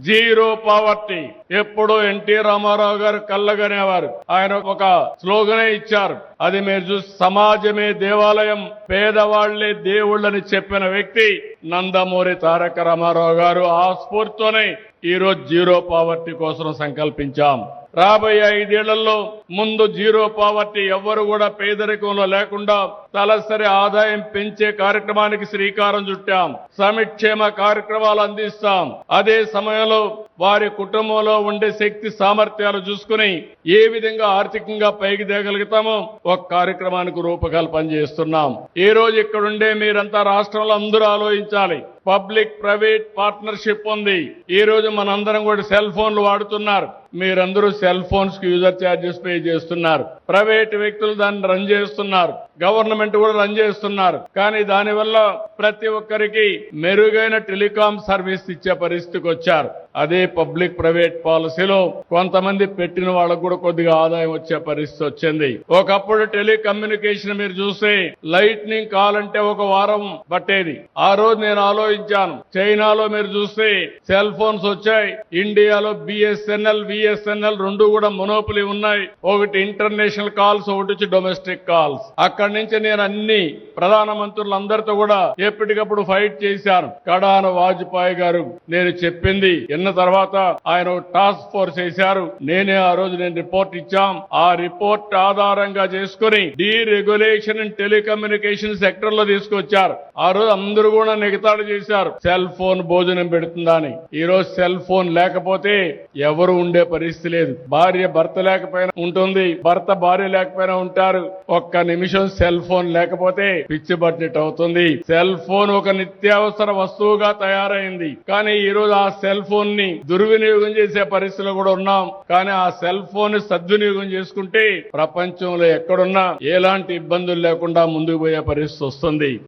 Zero poverty. ఎప్పుడూ NT Ramarao గారు కళ్ళగనేవారు. ఆయన ఒక స్లోగనే ఇచ్చారు. అది మీరు చూసి సమాజమే దేవాలయం పేదవాళ్ళే దేవుళ్ళని చెప్పిన వ్యక్తి నందమూరి తారక రామారావు గారు. ఆ స్ఫూర్తితోనే ఈ రోజు జీరో పావర్టీ కోసం సంకల్పించాం. రాబోయే ఐదేళ్ళలో ముందు జీరో పావర్టీ ఎవ్వరు కూడా పేదరికంలో లేకుండా తలసరి ఆదాయం పెంచే కార్యక్రమానికి శ్రీకారం చుట్టాం. సమిక్షేమ కార్యక్రమాలు అందిస్తాం. అదే సమయంలో వారి కుటుంబంలో ఉండే శక్తి సామర్థ్యాలు చూసుకుని ఏ విధంగా ఆర్థికంగా పైకి తేగలుగుతామో ఒక కార్యక్రమానికి రూపకల్పన చేస్తున్నాం. ఈ రోజు ఇక్కడుండే మీరంతా రాష్ట్రంలో అందరూ ఆలోచించాలి. పబ్లిక్ ప్రైవేట్ పార్ట్నర్షిప్ ఉంది. ఈ రోజు మనందరం కూడా సెల్ ఫోన్లు వాడుతున్నారు. మీరందరూ సెల్ ఫోన్స్కి యూజర్ ఛార్జెస్ పే చేస్తున్నారు. ప్రైవేట్ వ్యక్తులు దాన్ని రన్ చేస్తున్నారు. గవర్నమెంట్ కూడా రన్ చేస్తున్నారు. కానీ దానివల్ల ప్రతి ఒక్కరికి మెరుగైన టెలికాం సర్వీస్ ఇచ్చే పరిస్థితికి వచ్చారు. అదే పబ్లిక్ ప్రైవేట్ పాలసీలో కొంతమంది పెట్టిన వాళ్ళకు కూడా కొద్దిగా ఆదాయం వచ్చే పరిస్థితి వచ్చింది. ఒకప్పుడు టెలికమ్యూనికేషన్ మీరు చూస్తే లైట్నింగ్ కాల్ అంటే ఒక వారం పట్టేది. ఆ రోజు నేను ఆలోచించాను. చైనాలో మీరు చూస్తే సెల్ ఫోన్స్ వచ్చాయి. ఇండియాలో బిఎస్ఎన్ఎల్ విఎస్ఎన్ఎల్ రెండు కూడా మొనోపులి ఉన్నాయి. ఒకటి ఇంటర్నేషనల్ కాల్స్ ఒకటి వచ్చి డొమెస్టిక్ కాల్స్. అక్కడ నుంచి నేను అన్ని ప్రధానమంత్రులందరితో కూడా ఎప్పటికప్పుడు ఫైట్ చేశాను. కడాన వాజ్పేయి గారు నేను చెప్పింది విన్న తర్వాత ఆయన టాస్క్ ఫోర్స్ వేశారు. నేనే ఆ రోజు నేను రిపోర్ట్ ఇచ్చాం. ఆ రిపోర్ట్ ఆధారంగా చేసుకుని డీ రెగ్యులేషన్ అండ్ టెలికమ్యూనికేషన్ సెక్టర్లో తీసుకొచ్చారు. ఆ రోజు అందరూ కూడా నిగతాడు చేశారు. సెల్ ఫోన్ భోజనం పెడుతుందని. ఈ రోజు సెల్ ఫోన్ లేకపోతే ఎవరు ఉండే పరిస్థితి లేదు. భార్య భర్త లేకపోయినా ఉంటుంది. భర్త భార్య లేకపోయినా ఉంటారు. ఒక్క నిమిషం సెల్ ఫోన్ లేకపోతే పిచ్చి బడ్జెట్ అవుతుంది. సెల్ ఫోన్ ఒక నిత్యావసర వస్తువుగా తయారైంది. కానీ ఈ రోజు ఆ సెల్ ఫోన్ని దుర్వినియోగం చేసే పరిస్థితిలో కూడా ఉన్నాం. కానీ ఆ సెల్ ఫోన్ని సద్వినియోగం చేసుకుంటే ప్రపంచంలో ఎక్కడున్నా ఎలాంటి ఇబ్బందులు లేకుండా ముందుకు పోయే పరిస్థితి వస్తుంది.